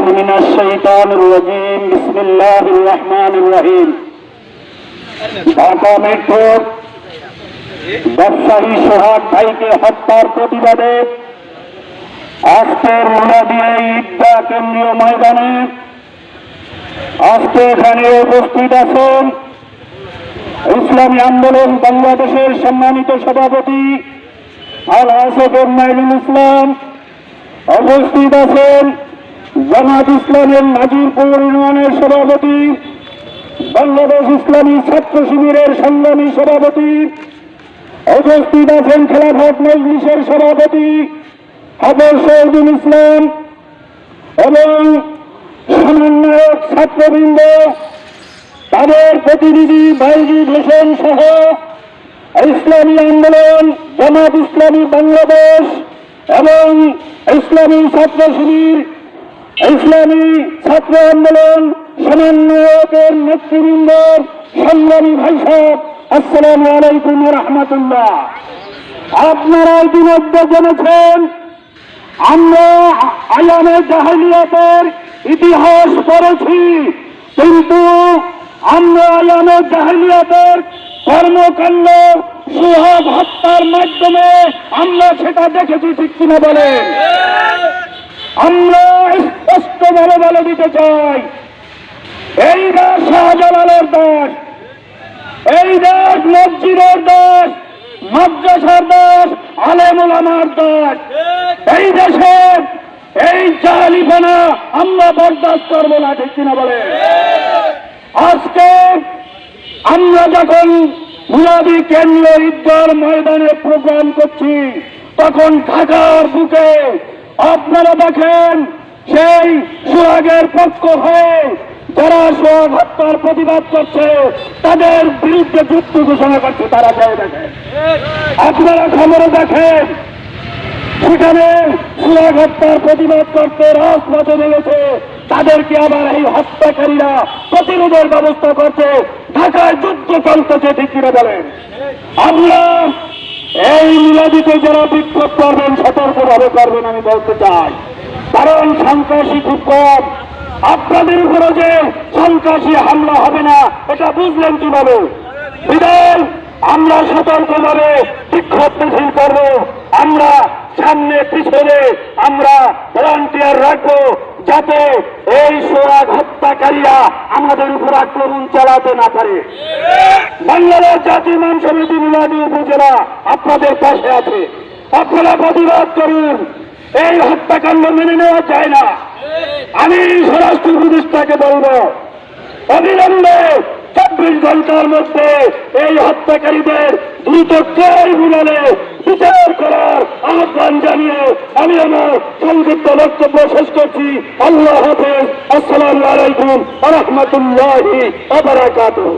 بالله من الشيطان الرجيم بسم الله الرحمن الرحيم ঢাকা মেট্রোর ব্যবসায়ী সোহাগ ভাইকে হত্যার প্রতিবাদে আজকের মুনাদিয়া ঈদগাহ কেন্দ্রীয় ময়দানে আজকে এখানে উপস্থিত আছেন ইসলামী আন্দোলন বাংলাদেশের সম্মানিত সভাপতি আল হাসেফের নাইরুল ইসলাম উপস্থিত আছেন জামাত ইসলামের নাজিরপুর ইউনিয়নের সভাপতি, বাংলাদেশ ইসলামী ছাত্র শিবিরের সংগ্রামী সভাপতি, উপস্থিত আছেন খেলাফত মজলিসের সভাপতি হাফেজ শহীদুল ইসলাম এবং সমন্বয়ক ছাত্রবৃন্দ, তাদের প্রতিনিধি বাইজিদ হোসেন সহ ইসলামী আন্দোলন, জামাত ইসলামী বাংলাদেশ এবং ইসলামী ছাত্র শিবির ইসলামী ছাত্র আন্দোলন সমন্বয়কের নেতৃবৃন্দ সংগ্রামী ভাই সাহেব আসসালামু আলাইকুম রহমতুল্লাহ। আপনারা ইতিমধ্যে জেনেছেন, আমরা আয়ামে জাহালিয়াতের ইতিহাস পড়েছি, কিন্তু আমরা আয়ামে জাহালিয়াতের কর্মকাণ্ড, সুহাগ হত্যার মাধ্যমে আমরা সেটা দেখেছি ঠিক কিনা বলেন? আমরা স্পষ্ট ভাবে বলে দিতে চাই। এই দেশ শাহজালালের দেশ, এই দেশ মসজিদের দেশ, মাদ্রাসার দেশ, আলেমুল আমার দেশ। এই দেশে এই জালিফানা আমরা বরদাস্ত করব না, ঠিক কিনা বলে? আজকে আমরা যখন মুরাদি কেন্দ্রীয় ঈদগার ময়দানে প্রোগ্রাম করছি, তখন ঢাকার বুকে আপনারা দেখেন সেই সোহাগের পক্ষ হয়ে যারা সোহাগ হত্যার প্রতিবাদ করছে, তাদের বিরুদ্ধে যুদ্ধ ঘোষণা করছে, তারা যায় দেখেন আপনারা খবরে দেখেন, সেখানে সোহাগ হত্যার প্রতিবাদ করতে রাজপথে নেমেছে। তাদেরকে আবার এই হত্যাকারীরা প্রতিরোধের ব্যবস্থা করছে। ঢাকায় যুদ্ধ চলতেছে, ঠিক কিনা বলেন? আমরা এই মিলাদিতে যারা বিক্ষোভ করবেন, সতর্কভাবে করবেন, আমি বলতে চাই। কারণ সন্ত্রাসী খুব কম। আপনাদের উপরে যে সন্ত্রাসী হামলা হবে না, এটা বুঝলেন কীভাবে? বিদায়, আমরা সতর্কভাবে বিক্ষোভ মিছিল করব। আমরা সামনে পিছনে আমরা ভলান্টিয়ার রাখব যাতে এই সোয়াগ হত্যাকারীরা আমাদের উপর আক্রমণ চালাতে না পারে। বাংলাদেশ জাতীয় মান সমিতি মিলাদি উপজেলা আপনাদের পাশে আছে। আপনারা প্রতিবাদ করুন। এই হত্যাকাণ্ড মেনে নেওয়া যায় না। আমি স্বরাষ্ট্র উপদেষ্টাকে বলব, অবিলম্বে চব্বিশ ঘণ্টার মধ্যে এই হত্যাকারীদের দ্রুত ট্রাইব্যুনালে বিচার করার আহ্বান জানিয়ে আমি আমার সংযুক্ত বক্তব্য শেষ করছি। আল্লাহ হাফেজ। আসসালামু আলাইকুম আবরাকাতুহ